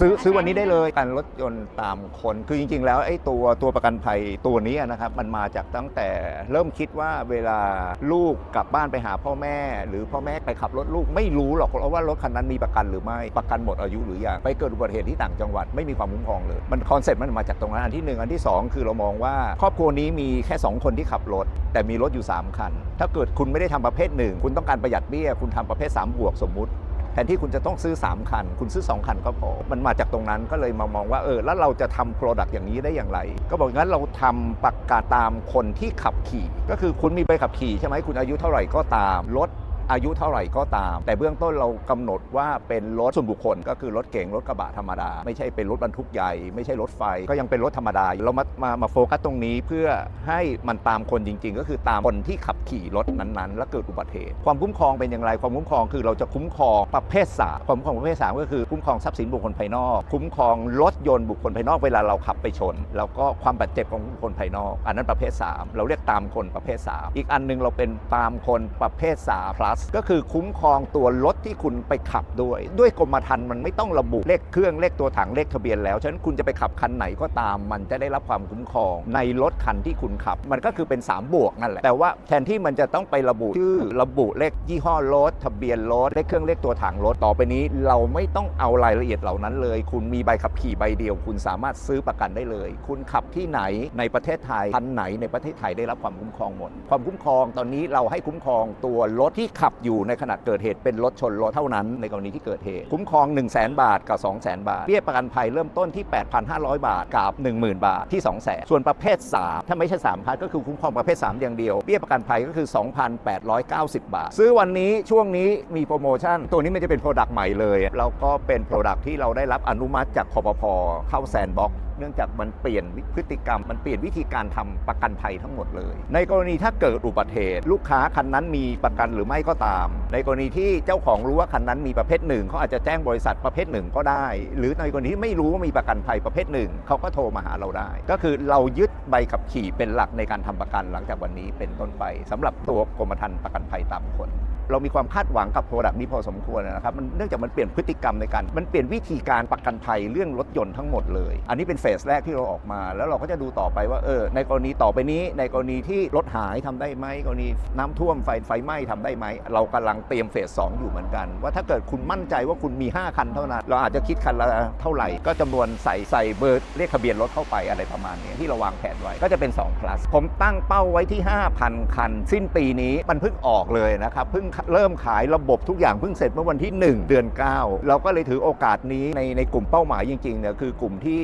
ซื้อซื้อวันนี้ได้เลยการรถยนต์ตามคน คือจริง ๆ แล้วไอ้ตัวตัวประกันภัยตัวนี้นะครับมันมาจากตั้งแต่เริ่มคิดว่าเวลาลูกกลับบ้านไปหาพ่อแม่ หรือพ่อแม่ไปขับรถลูกไม่รู้หรอกว่ารถคันนั้นมีประกันหรือไม่ประกันหมดอายุหรือยังไปเกิดอุบัติเหตุที่ต่างจังหวัดไม่มีความคุ้มครองเลย มันคอนเซ็ปต์มันมาจากตรงนั้นอันที่หนึ่งอันที่สองคือเรามองว่า ครอบครัวนี้มีแค่สองคนที่ขับรถ แต่มีรถอยู่สามคัน ถ้าเกิดคุณไม่ได้ทำประเภทหนึ่งคุณต้องการประหยัดเบี้ยคุณทำประเภทสามบวกสมมุติแทนที่คุณจะต้องซื้อ 3 คัน คุณซื้อ 2 คันก็พอ มันมาจากตรงนั้นก็เลยมามองว่าเออแล้วเราจะทำโปรดักต์อย่างนี้ได้อย่างไร ก็บอกงั้นเราทำประกาศตามคนที่ขับขี่ ก็คือคุณมีใบขับขี่ใช่ไหมคุณอายุเท่าไหร่ก็ตามรถ อายุเท่าไหร่ก็ตาม แต่เบื้องต้นเรากำหนดว่าเป็นรถส่วนบุคคล ก็คือรถเก๋งรถกระบะธรรมดา ไม่ใช่เป็นรถบรรทุกใหญ่ ไม่ใช่รถไฟ ก็ยังเป็นรถธรรมดา เรามามามาโฟกัสตรงนี้เพื่อให้มันตามคนจริง ๆ ก็คือตามคนที่ขับขี่รถนั้นๆ แล้วเกิดอุบัติเหตุความคุ้มครองเป็นอย่างไรความคุ้มครองคือเราจะคุ้มครองประเภทสามความคุ้มครองประเภทสามก็คือคุ้มครองทรัพย์สินบุคคลภายนอก คุ้มครองรถยนต์บุคคลภายนอกเวลาเราขับไปชน แล้วก็ความบาดเจ็บของบุคคลภายนอก อันนั้นประเภท 3 เราเรียกตามคนประเภท 3 อีกอันหนึงเราเป็นตามคนประเภท3 plus ก็คือคุ้มครองตัวรถที่คุณไปขับด้วย ด้วยกรมธรรม์มันไม่ต้องระบุเลขเครื่องเลขตัวถังเลขทะเบียนแล้ว ฉะนั้นคุณจะไปขับคันไหนก็ตาม มันจะได้รับความคุ้มครองในรถคันที่คุณขับ มันก็คือเป็น 3 บวกนั่นแหละ แต่ว่าแทนที่มันจะต้องไประบุชื่อระบุเลขยี่ห้อรถทะเบียนรถเลขเครื่องเลขตัวถังรถต่อไปนี้ เราไม่ต้องเอารายละเอียดเหล่านั้นเลย คุณมีใบขับขี่ใบเดียว คุณสามารถซื้อประกันได้เลย คุณขับที่ไหนในประเทศไทยคันไหนในประเทศไทยได้รับความคุ้มครองหมด ความคุ้มครองตอนนี้เราให้คุ้มครองตัวรถที่ขับอยู่ในขณะเกิดเหตุเป็นรถชนรถเท่านั้นในกรณีที่เกิดเหตุ คุ้มครอง 1 0 0 0 0แบาทกับ 2 0 0 0 0 0บาท เบี้ยประกันภัยเริ่มต้นที่ 8,500 บาทกับ 10,000 บาทที่ 2 0 0 0 0 0ส่วนประเภท 3 ถ้าไม่ใช่3พันก็คือคุ้มครองประเภท 3 อย่างเดียว เบี้ยประกันภัยก็คือ 2,890 บาท ซื้อวันนี้ช่วงนี้มีโปรโมชั่น ตัวนี้ไม่จะเป็นโปรดักต์ใหม่เลยแล้วก็เป็นโปรดักต์ที่เราได้รับอนุมัติจากคอปพเข้าแซนบ็อก เนื่องจากมันเปลี่ยนพฤติกรรม มันเปลี่ยนวิธีการทำประกันภัยทั้งหมดเลย ในกรณีถ้าเกิดอุบัติเหตุ ลูกค้าคันนั้นมีประกันหรือไม่ก็ตาม ในกรณีที่เจ้าของรู้ว่าคันนั้นมีประเภทหนึ่งเขาอาจจะแจ้งบริษัทประเภทหนึ่งก็ได้ หรือในกรณีที่ไม่รู้ว่ามีประกันภัยประเภทหนึ่งเขาก็โทรมาหาเราได้ ก็คือเรายึดใบขับขี่เป็นหลักในการทำประกันหลังจากวันนี้เป็นต้นไปสำหรับตัวกรมธรรม์ประกันภัยตามคน เรามีความคาดหวังกับโปรดักต์นี้พอสมควรนะครับมันเนื่องจากมันเปลี่ยนพฤติกรรมในการ มันเปลี่ยนวิธีการประกันภัยเรื่องรถยนต์ทั้งหมดเลย อันนี้เป็นเฟสแรกที่เราออกมา แล้วเราก็จะดูต่อไปว่าเออในกรณีต่อไปนี้ ในกรณีที่รถหายทำได้ไหมกรณีน้ำท่วมไฟไฟไหม้ทำได้ไหมเรากำลังเตรียมเฟสสองอยู่เหมือนกัน ว่าถ้าเกิดคุณมั่นใจว่าคุณมี 5 คันเท่านั้น เราอาจจะคิดคันละเท่าไหร่ ก็จำนวนใส่ใส่เบอร์เลขทะเบียนรถเข้าไปอะไรประมาณนี้ที่เราวางแผนไว้ก็จะเป็น2 plus ผมตั้งเป้าไว้ที่ 5,000 คัน สิ้นปีนี้มันเพิ่งออกเลยนะครับเพิ่งเริ่มขายระบบทุกอย่างเพิ่งเสร็จเมื่อวันที่ 1 เดือน 9 เราก็เลยถือโอกาสนี้ในในกลุ่มเป้าหมายจริงๆเนี่ยคือกลุ่มที่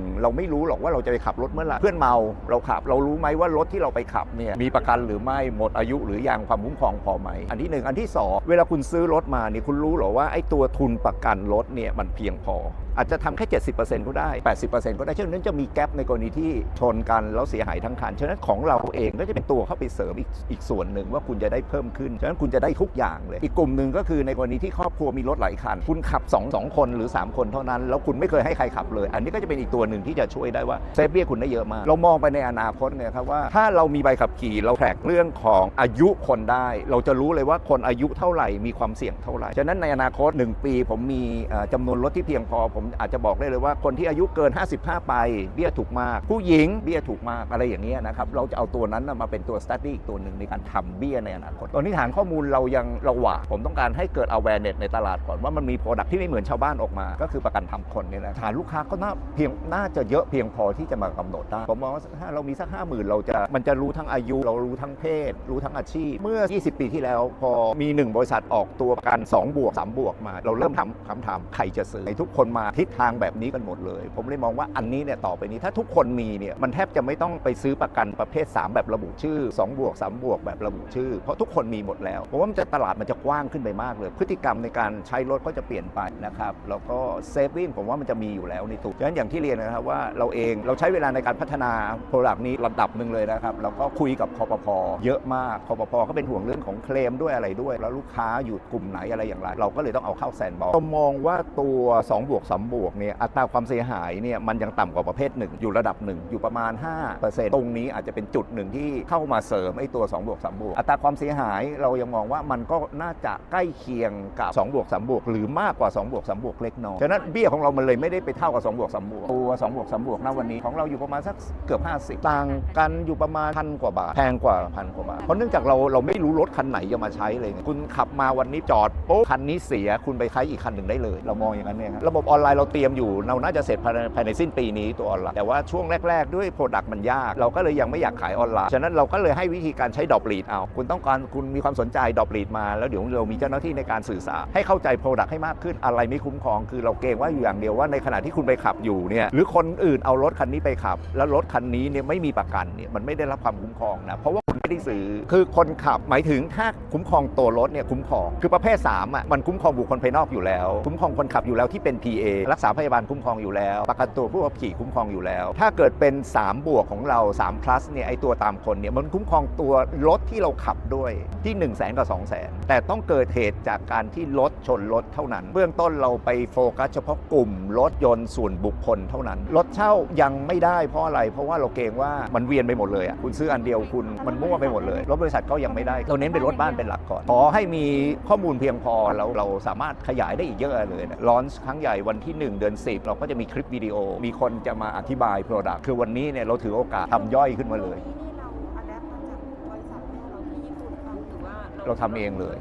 1 เราไม่รู้หรอกว่าเราจะไปขับรถเมื่อไหร่เพื่อนเมาเราขับ เรารู้ไหมว่ารถที่เราไปขับเนี่ยมีประกันหรือไม่หมดอายุ หรือยังความคุ้มครองพอไหมอันที่ 1 อันที่ 2 เวลาคุณซื้อรถมาเนี่ยคุณรู้หรอว่าไอ้ตัวทุนประกันรถเนี่ยมันเพียงพอ อาจจะทำแค่ 70%ก็ได้ 80%ก็ได้ฉะนั้นจะมีแกลบในกรณีที่ชนกันแล้วเสียหายทั้งคัน ฉะนั้นของเราเองก็จะเป็นตัวเข้าไปเสริมอีกอีกส่วนหนึ่งว่าคุณจะได้เพิ่มขึ้น ฉะนั้นคุณจะได้ทุกอย่างเลย อีกกลุ่มหนึ่งก็คือในกรณีที่ครอบครัวมีรถหลายคัน คุณขับ 2 2 คนหรือ 3 คนเท่านั้น แล้วคุณไม่เคยให้ใครขับเลย อันนี้ก็จะเป็นอีกตัวหนึ่งที่จะช่วยได้ว่าเซฟเบี้ยคุณได้เยอะมาก เรามองไปในอนาคตเนี่ยครับว่า ถ้าเรามีใบขับขี่เราแทร็กเรื่องของอายุคนได้ เราจะรู้เลยว่าคนอายุเท่าไหร่มีความเสี่ยงเท่าไหร่ฉะนั้นในอนาคต 1 ปี ผมมีเอ่อจำนวนรถที่เพียงพอผมอาจจะบอกได้เลยว่าคนที่อายุเกิน 55 ไปเบี้ยถูกมาก ผู้หญิงเบี้ยถูกมากอะไรอย่างเงี้ยนะครับเราจะเอาตัวนั้นมาเป็นตัวสตัดดี้อีกตัวหนึ่งในการทำเบี้ยในอนาคตตอนนี้ฐานข้อมูลเรายังเราหวาผมต้องการให้เกิด awareness ในตลาดก่อนว่ามันมี product ที่ไม่เหมือนชาวบ้านออกมา ก็คือประกันทำคนนี่แหละฐานลูกค้าก็น่าเพียงน่าจะเยอะเพียงพอที่จะมากำหนดได้ผมมองว่าถ้าเรามีสักห้าหมื่นเราจะมันจะรู้ทั้งอายุเรารู้ทั้งเพศ รู้ทั้งอาชีพ เมื่อ 20 ปีที่แล้ว พอมีหนึ่งบริษัทออกตัวประกัน2บวก3บวกมา เราเริ่มทำคำถามใครจะซื้อทุกคนมาทิศทางแบบนี้กันหมดเลย ผมเลยมองว่าอันนี้เนี่ยต่อไปนี้ถ้าทุกคนมีเนี่ยมันแทบจะไม่ต้องไปซื้อประกันประเภท 3 แบบระบุชื่อ2บวก3บวกแบบระบุชื่อ เพราะทุกคนมีหมดแล้วผมว่ามันจะตลาดมันจะกว้างขึ้นไปมากเลย พฤติกรรมในการใช้รถก็จะเปลี่ยนไปนะครับแล้วก็เซฟวิ่งผมว่ามันจะมีอยู่แล้วในตัวฉะนั้นอย่างที่เรียนนะครับว่าเราเองเราใช้เวลาในการพัฒนาโปรดักต์นี้ระดับหนึ่งเลยนะครับแล้วก็คุยกับคอปพเยอะมากคอปพก็เป็นห่วงเรื่องของเคลมด้วยอะไรด้วย แล้วลูกค้าอยู่กลุ่มไหนอะไรอย่างไร เราก็เลยต้องเอาเข้าแซนบ็อกซ์เรามองว่าตัว2บวก3 3 บวกเนี่ยอัตราความเสียหายเนี่ยมันยังต่ำกว่าประเภท 1 อยู่ระดับ 1 อยู่ประมาณ 5%ตรงนี้อาจจะเป็นจุดหนึ่งที่เข้ามาเสริมไอ้ตัว2บวก3บวกอัตราความเสียหายเรายังมองว่ามันก็น่าจะใกล้เคียงกับ2บวก3บวกหรือมากกว่า2บวก3บวกเล็กน้อยฉะนั้นเบี้ยของเรามันเลยไม่ได้ไปเท่ากับ2บวก3บวกตัว2บวก3บวกณวันนี้ของเราอยู่ประมาณสักเกือบ 50 ต่างกันอยู่ประมาณพันกว่าบาทแพงกว่าพันกว่าบาทเพราะเนื่องจากเราเราไม่รู้รถคันไหนจะมาใช้เลยไงคุณขับมาวันนี้จอดปุ๊บคันนี้เสียคุณไปใช้อีกคันหนึ่งได้เลย เรามองอย่างนั้นเนี่ยครับระบบออนไลน์เราเตรียมอยู่ เราน่าจะเสร็จภายในภายในสิ้นปีนี้ตัวออนไลน์แต่ว่าช่วงแรก ๆ ด้วยโปรดักต์มันยาก เราก็เลยยังไม่อยากขายออนไลน์ ฉะนั้นเราก็เลยให้วิธีการใช้ดอปลีดเอา คุณต้องการคุณมีความสนใจดอปลีดมา แล้วเดี๋ยวเรามีเจ้าหน้าที่ในการสื่อสารให้เข้าใจโปรดักต์ให้มากขึ้น อะไรไม่คุ้มครอง คือเราเกรงว่าอยู่อย่างเดียวว่าในขณะที่คุณไปขับอยู่เนี่ย หรือคนอื่นเอารถคันนี้ไปขับ แล้วรถคันนี้เนี่ยไม่มีประกันเนี่ย มันไม่ได้รับความคุ้มครองนะ เพราะว่า ไม่ได้ซื้อ คือคนขับหมายถึงถ้าคุ้มครองตัวรถเนี่ยคุ้มครอง คือประเภท3อะมันคุ้มครองบุคคลภายนอกอยู่แล้ว คุ้มครองคนขับอยู่แล้วที่เป็น PA รักษาพยาบาลคุ้มครองอยู่แล้ว ประกันตัวผู้ขับขี่คุ้มครองอยู่แล้ว ถ้าเกิดเป็น 3 บวกของเรา3 plus เนี่ยไอตัวตามคนเนี่ยมันคุ้มครองตัวรถที่เราขับด้วยที่ 1 0 0 0 0แสนกับ2 0 0 0 0 0แต่ต้องเกิดเหตุจากการที่รถชนรถเท่านั้น เบื้องต้นเราไปโฟกัสเฉพาะกลุ่มรถยนต์ส่วนบุคคลเท่านั้นรถเช่ายังไม่ได้เพราะอะไร เพราะว่าเราเกรงว่ามันเวียนไปหมดเลยอะคุณซื้ออันเดียวคุณมันมั่วไปหมดเลย รถบริษัทก็ยังไม่ได้ เราเน้นเป็นรถบ้านเป็นหลักก่อน ขอให้มีข้อมูลเพียงพอแล้วเราสามารถขยายได้อีกเยอะเลยนะลอนช์ครั้งใหญ่วันที่ 1 เดือน 10 เราก็จะมีคลิปวิดีโอ มีคนจะมาอธิบาย Product คือวันนี้เนี่ยเราถือโอกาสทำย่อยขึ้นมาเลย นี่เราอัดแอปมาจากบริษัทแม่เราที่ญี่ปุ่นทำหรือว่าเราทำเองเลย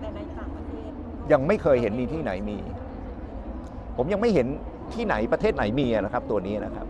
แต่ในต่างประเทศยังไม่เคยเห็นมีที่ไหนมี ผมยังไม่เห็นที่ไหนประเทศไหนมีอะนะครับตัวนี้นะครับ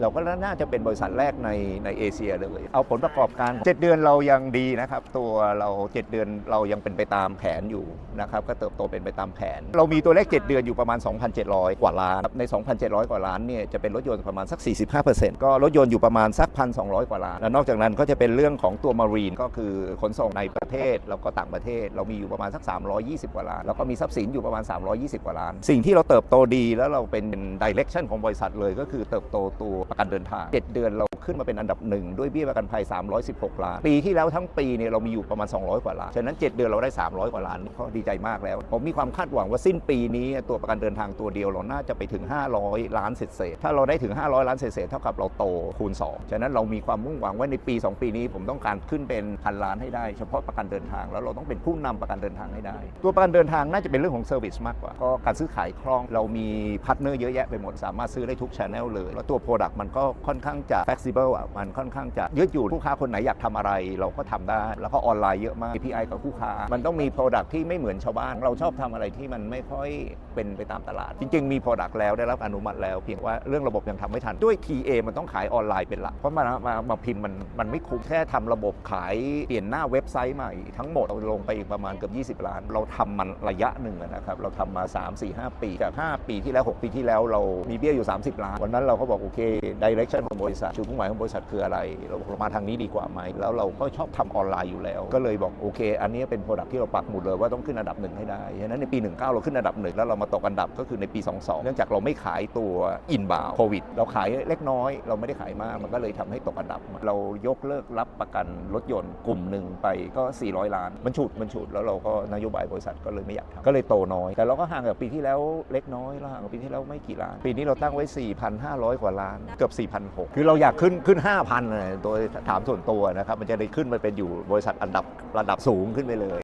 เราก็น่าจะเป็นบริษัทแรกในในเอเชียเลย เอาผลประกอบการ 7 เดือนเรายังดีนะครับ ตัวเรา 7 เดือนเรายังเป็นไปตามแผนอยู่นะครับ ก็เติบโตเป็นไปตามแผน เรามีตัวเลข 7 เดือนอยู่ประมาณ 2,700 กว่าล้าน ใน 2,700 กว่าล้านเนี่ยจะเป็นรถยนต์ประมาณสัก 45%ก็รถยนต์อยู่ประมาณสัก 1,200 กว่าล้าน แล้วนอกจากนั้นก็จะเป็นเรื่องของตัวมารีนก็คือขนส่งในประเทศแล้วก็ต่างประเทศ เรามีอยู่ประมาณสัก 320 กว่าล้าน แล้วก็มีทรัพย์สินอยู่ประมาณ 320 กว่าล้าน สิ่งที่เราเติบโตดีแล้วเราเป็นดิเรกชันของบริษัทเลยก็คือเติบโตตัวประกันเดินทาง 7 เดือนเราขึ้นมาเป็นอันดับหนึ่งด้วยเบี้ยประกันภัย 316 ล้าน ปีที่แล้วทั้งปีเนี่ยเรามีอยู่ประมาณ 200 กว่าล้าน ฉะนั้น 7 เดือนเราได้ 300 กว่าล้านก็ดีใจมากแล้ว ผมมีความคาดหวังว่าสิ้นปีนี้ตัวประกันเดินทางตัวเดียวเราน่าจะไปถึง 500 ล้านเศษๆถ้าเราได้ถึง 500 ล้านเศษๆเท่ากับเราโตคูณ 2 ฉะนั้นเรามีความมุ่งหวังว่าในปี 2 ปีนี้ผมต้องการขึ้นเป็นพันล้านให้ได้เฉพาะประกันเดินทาง แล้วเราต้องเป็นผู้นำประกันเดินทางให้ได้ ตัวประกันเดินทางน่าจะเป็นเรื่องของเซอร์วิสมากกว่าก็การซื้อขายคล่องเรามีพาร์ทเนอร์เยอะแยะไปหมดสามารถซื้อได้ทุกช anel เลยแล้วตัว Product มันก็ค่อนข้างจะ flexible อะมันค่อนข้างจะยืดหยุ่นลูกค้าคนไหนอยากทำอะไร เราก็ทำได้ แล้วก็ออนไลน์เยอะมาก API กับคู่ค้า มันต้องมี Product ที่ไม่เหมือนชาวบ้าน เราชอบทำอะไรที่มันไม่ค่อยเป็นไปตามตลาด จริง ๆ มี Product แล้วได้รับอนุมัติแล้ว เพียงว่าเรื่องระบบยังทำไม่ทันด้วย TA มันต้องขายออนไลน์เป็นหลักเพราะมามามาพิมพ์มันมันไม่คุ้มแค่ทำระบบขายเปลี่ยนหน้าเว็บไซต์ใหม่ทั้งหมดเราลงไปอีกประมาณเกือบ20 ล้าน เราทำมันระยะหนึ่งนะครับเราทำมา 3 4 5 ปีจาก5ปีที่แล้ว 6 ปีที่แล้วเรามีเบี้ยอยู่ 30 ล้าน วันนั้นเราก็บอกโอเคดิเรกชันของบริษัทจุดมุ่งหมายของบริษัทคืออะไร เรามาทางนี้ดีกว่าไหม แล้วเราก็ชอบทำออนไลน์อยู่แล้ว ก็เลยบอกโอเค อันนี้เป็นโปรดักที่เราปักหมุดเลยว่าต้องขึ้นอันดับหนึ่งให้ได้ฉะนั้นในปี 19 เราขึ้นอันดับหนึ่งแล้วเรามาตกอันดับก็คือในปี 22 เนื่องจากเราไม่ขายตัวอินบาวโควิดเราขายเล็กน้อย เราไม่ได้ขายมากมันก็เลยทำให้ตกอันดับ เรายกเลิกรับประกันรถยนต์กลุ่มหนึ่งไปก็ 400 ล้าน มันฉุดมันฉุดแล้วเราก็นโยบายบริษัทก็เลยไม่อยากทำก็เลยโตน้อย แต่เราก็ห่างกับปีที่แล้วเล็กน้อยเราห่างกับปีที่แล้วไม่กี่ล้าน ปีนี้เราตั้งไว้ 4,500 กว่าล้านเกือบ 4,600 คือเราอยากขึ้นขึ้น 5,000เลยโดยถามส่วนตัวนะครับ มันจะได้ขึ้นมาเป็นอยู่บริษัทอันดับระดับสูงขึ้นไปเลย